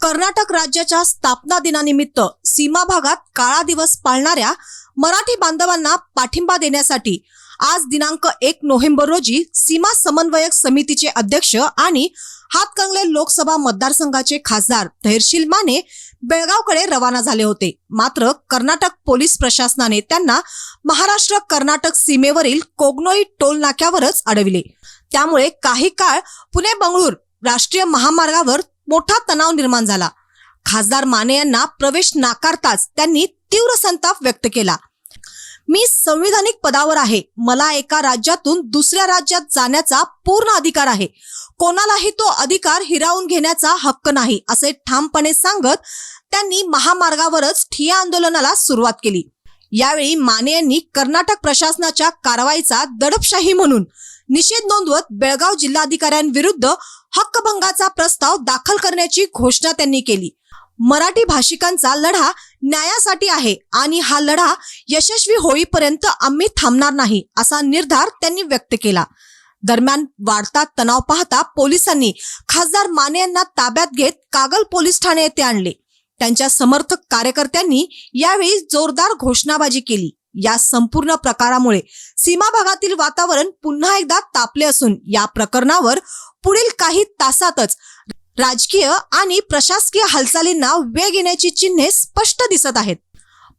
कर्नाटक राज्याच्या स्थापना दिनानिमित्त सीमा भागात काळा दिवस पाळणाऱ्या मराठी बांधवांना पाठिंबा देण्यासाठी आज दिनांक एक नोव्हेंबर रोजी सीमा समन्वयक समितीचे अध्यक्ष आणि हातकंगले लोकसभा मतदारसंघाचे खासदार धैर्शील माने बेळगावकडे रवाना झाले होते. मात्र कर्नाटक पोलीस प्रशासनाने त्यांना महाराष्ट्र कर्नाटक सीमेवरील कोगनोई टोल नाक्यावरच अडविले. त्यामुळे काही काळ पुणे बंगळूर राष्ट्रीय महामार्गावर मोठा तणाव निर्माण झाला. खासदार माने यांना प्रवेश नाकारताच त्यांनी तीव्र संताप व्यक्त केला. मी संविधानिक पदावर आहे. मला एका राज्यातून दुसऱ्या राज्यात जाण्याचा पूर्ण अधिकार आहे. कोणालाही तो अधिकार हिरावून घेण्याचा हक्क नाही असे ठामपणे सांगत त्यांनी महामार्गावरच ठिया आंदोलनाला सुरुवात केली. यावेळी माने यांनी कर्नाटक प्रशासनाच्या कारवाईचा दडपशाही म्हणून निषेध नोंदवत बेळगाव जिल्हाधिकाऱ्यांविरुद्ध हक्कभंगाचा प्रस्ताव दाखल करण्याची घोषणा त्यांनी केली. मराठी भाषिकांचा लढा न्यायासाठी आहे आणि हा लढा यशस्वी होईपर्यंत आम्ही थांबणार नाही असा निर्धार त्यांनी व्यक्त केला. दरम्यान वाढता तणाव पाहता पोलिसांनी खासदार माने यांना ताब्यात घेत कागल पोलीस ठाणे येथे आणले. त्यांच्या समर्थक कार्यकर्त्यांनी यावेळी जोरदार घोषणाबाजी केली. या संपूर्ण प्रकारामुळे सीमा भागातील वातावरण पुन्हा एकदा तापले असून या प्रकरणावर पुढील काही तासातच राजकीय आणि प्रशासकीय हालचालींना वेग येण्याची चिन्हे स्पष्ट दिसत आहेत.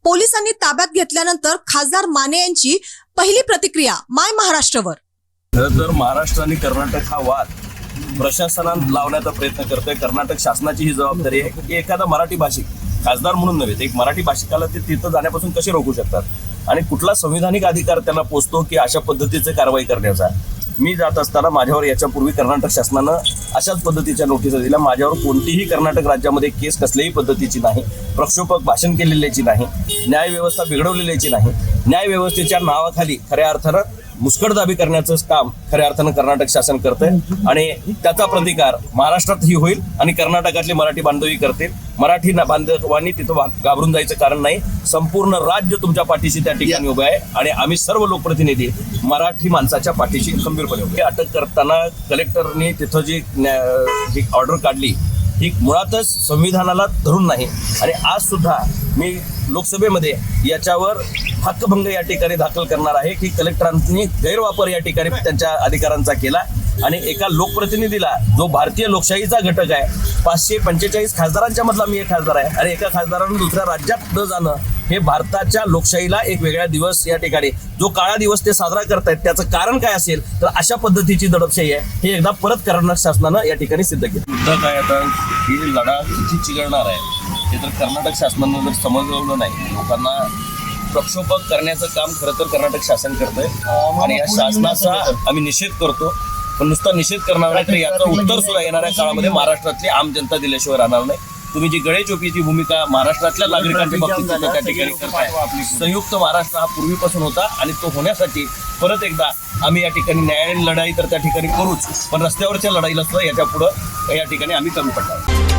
पोलिसांनी ताब्यात घेतल्यानंतर खासदार माने यांची पहिली प्रतिक्रिया माय महाराष्ट्रवर. खरं तर महाराष्ट्र आणि कर्नाटक हा वाद प्रशासनात लावण्याचा प्रयत्न करतोय. कर्नाटक शासनाची ही जबाबदारी आहे. की एखादा मराठी भाषिक खासदार म्हणून नव्हे एक मराठी भाषिकाला ते तिथं जाण्यापासून कसे रोखू शकतात? आणि कुठला संविधानिक अधिकार त्यांना पोचतो की अशा पद्धतीचं कारवाई करण्याचा? मी जात असताना माझ्यावर याच्यापूर्वी कर्नाटक शासनानं अशाच पद्धतीच्या नोटिसा दिल्या. माझ्यावर कोणतीही कर्नाटक राज्यामध्ये केस कसल्याही पद्धतीची नाही प्रक्षोभक भाषण केलेल्याची नाही न्यायव्यवस्था बिघडवलेल्याची नाही. न्यायव्यवस्थेच्या नावाखाली खऱ्या अर्थानं मुस्कटदाबी करण्याचं काम खऱ्या अर्थानं कर्नाटक शासन करतंय. आणि त्याचा प्रतिकार महाराष्ट्रातही होईल आणि कर्नाटकातले मराठी बांधवही करतील. मराठी ना- बांधवांनी तिथं घाबरून जायचं कारण नाही. संपूर्ण राज्य तुमच्या पाठीशी त्या ठिकाणी उभं आहे. आणि आम्ही सर्व लोकप्रतिनिधी मराठी माणसाच्या पाठीशी खंबीरपणे उभे. आहे. अटक करताना कलेक्टरनी तिथं जी ऑर्डर काढली ही मुळातच संविधानाला धरून नाही. आणि आज सुद्धा मी लोकसभेमध्ये याच्यावर हक्कभंग या ठिकाणी दाखल करणार आहे की कलेक्टरांनी गैरवापर या ठिकाणी त्यांच्या अधिकारांचा केला. आणि एका लोकप्रतिनिधीला जो भारतीय लोकशाहीचा घटक आहे पाचशे पंचेचाळीस खासदारांच्या मधला मी एक खासदार आहे. आणि एका खासदारानं दुसऱ्या राज्यात न जाणं हे भारताच्या लोकशाहीला एक वेगळा दिवस या ठिकाणी. जो काळा दिवस ते साजरा करतायत त्याचं कारण काय असेल तर अशा पद्धतीची दडपशाही आहे हे एकदा परत कर्नाटक शासनानं या ठिकाणी सिद्ध केलं. युद्ध काय आता ही लढा किती चिघळणार आहे हे तर कर्नाटक शासनानं जर समजवलं नाही लोकांना प्रक्षोभक करण्याचं काम खरं तर कर्नाटक शासन करतंय. आणि या शासनाचा आम्ही निषेध करतो पण नुसता निषेध करणार नाही तर याचं उत्तर सुद्धा येणाऱ्या काळामध्ये. महाराष्ट्रातली आम जनता दिल्याशिवाय राहणार नाही. तुम्ही जी गळेचोपीची भूमिका महाराष्ट्रातल्या नागरिकांच्या बाबतीत त्या ठिकाणी करताय. संयुक्त महाराष्ट्र हा पूर्वीपासून होता आणि तो होण्यासाठी परत एकदा आम्ही या ठिकाणी न्यायालयीन लढाई तर त्या ठिकाणी करूच पण रस्त्यावरच्या लढाईला सुद्धा याच्या पुढं या ठिकाणी आम्ही कमी पडणार